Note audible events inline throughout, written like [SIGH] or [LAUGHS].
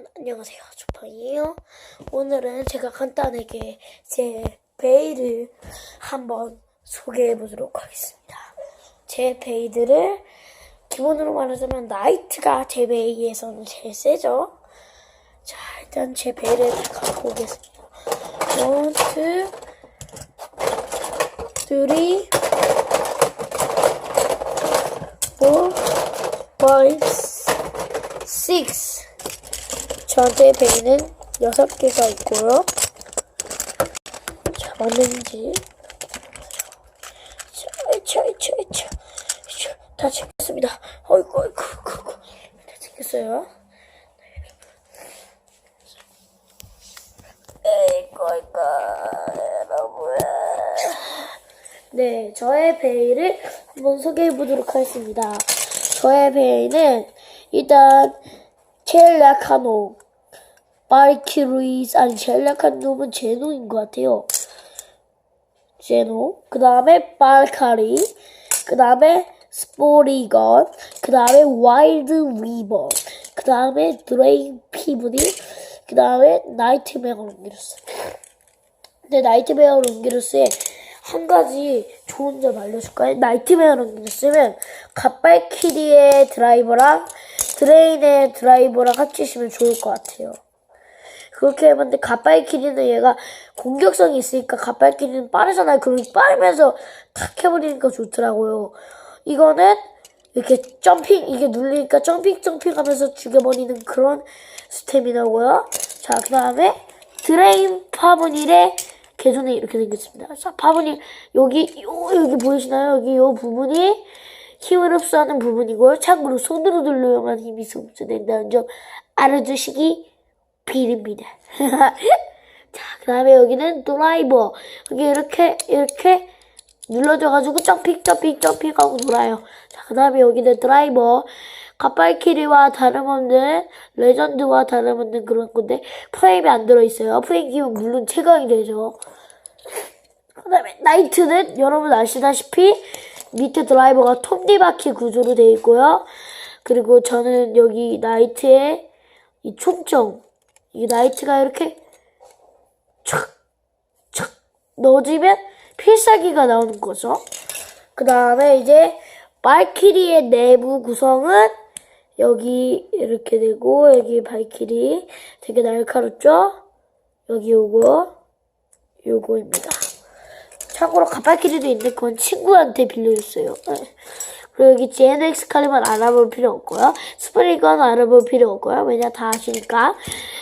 여러분 안녕하세요. 조팡이에요. 오늘은 제가 간단하게 제 베일을 한번 소개해 보도록 하겠습니다. 제 베이드를 기본으로 말하자면 나이트가 제 베이에서는 제일 세죠? 자 일단 제 베일을 갖고 오겠습니다. 원, 투, 쓰리, 포, 파이브, 식스 저한테 베이는 6개가 있고요. 자, 맞는지. 자, 자, 자, 자, 자, 다 챙겼습니다. 어이구, 어이구, 어이구. 다 챙겼어요. 에이구, 어이구, 여러분. 네, 저의 베일을 한번 소개해 보도록 하겠습니다. 저의 베일은 일단 놈, 바이키루이스 아니 약한 놈은 제노인 것 같아요. 제노, 그 다음에 발카리, 그 다음에 스포리건, 그 다음에 와일드 위버, 그 다음에 드레인 피부니, 그 다음에 나이트메어 롱기루스. 근데 나이트메어 롱기루스에 한 가지 좋은 점 알려줄까요? 나이트메어 롱기루스면 갓발키리의 드라이버랑 드레인의 드라이버랑 합치시면 좋을 것 같아요. 그렇게 해봤는데 갓발키리는 얘가 공격성이 있으니까 갓발키리는 빠르잖아요. 그럼 빠르면서 탁 해버리니까 좋더라고요. 이거는 이렇게 점핑 이게 눌리니까 점핑 점핑 하면서 죽여버리는 그런 스태미나고요. 자, 그 다음에 드레인 파브닐의 개존에 이렇게 생겼습니다. 자, 파브닐 여기 요 여기 보이시나요? 여기 요 부분이 힘을 흡수하는 부분이고요. 참고로 손으로 눌러야만 힘이 흡수된다는 점 알아주시기 비립니다. [LAUGHS] 자, 그 다음에 여기는 드라이버. 여기 이렇게, 이렇게 눌러줘가지고 점핑, 점핑, 점핑 하고 돌아요. 자, 그 다음에 여기는 드라이버. 가빨키리와 다름없는, 레전드와 다름없는 그런 건데, 프레임이 안 들어있어요. 프레임 끼면 물론 최강이 되죠. 그 다음에 나이트는 여러분 아시다시피 밑에 드라이버가 톱니바퀴 구조로 되어 있고요. 그리고 저는 여기 나이트에 이 총점, 이 나이트가 이렇게 촥, 촥 넣어주면 필살기가 나오는 거죠. 그 다음에 이제 발키리의 내부 구성은 여기 이렇게 되고 여기 발키리 되게 날카롭죠? 여기 요거 요거입니다. 참고로 가발키리도 있는데 그건 친구한테 빌려줬어요. 네. 그리고 여기 GNX 칼리만 알아볼 필요 없고요. 스프링건 알아볼 필요 없고요. 왜냐 다 아시니까.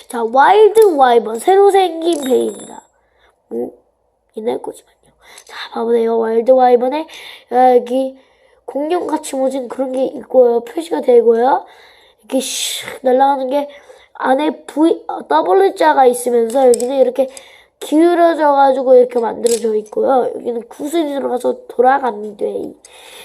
자, 와일드 와이번 새로 생긴 배입니다. 뭐 있나요? 꼬지만요. 자, 봐보세요. 와일드 와이번에 여기 공룡같이 모진 그런 게 있고요. 표시가 되고요. 이렇게 슉 날아가는 게 안에 V, 어, W자가 있으면서 여기는 이렇게 기울어져가지고 이렇게 만들어져 있고요. 여기는 구슬이 들어가서 돌아갑니다.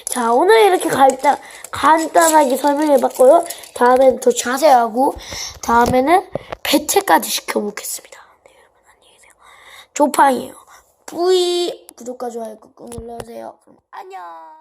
자, 오늘 이렇게 간단, 간단하게 설명해봤고요. 다음엔 더 자세하고, 다음에는 배채까지 시켜보겠습니다. 네, 여러분, 안녕히 계세요. 조팡이에요. 뿌이! 구독과 좋아요 꾹꾹 눌러주세요. 그럼 안녕!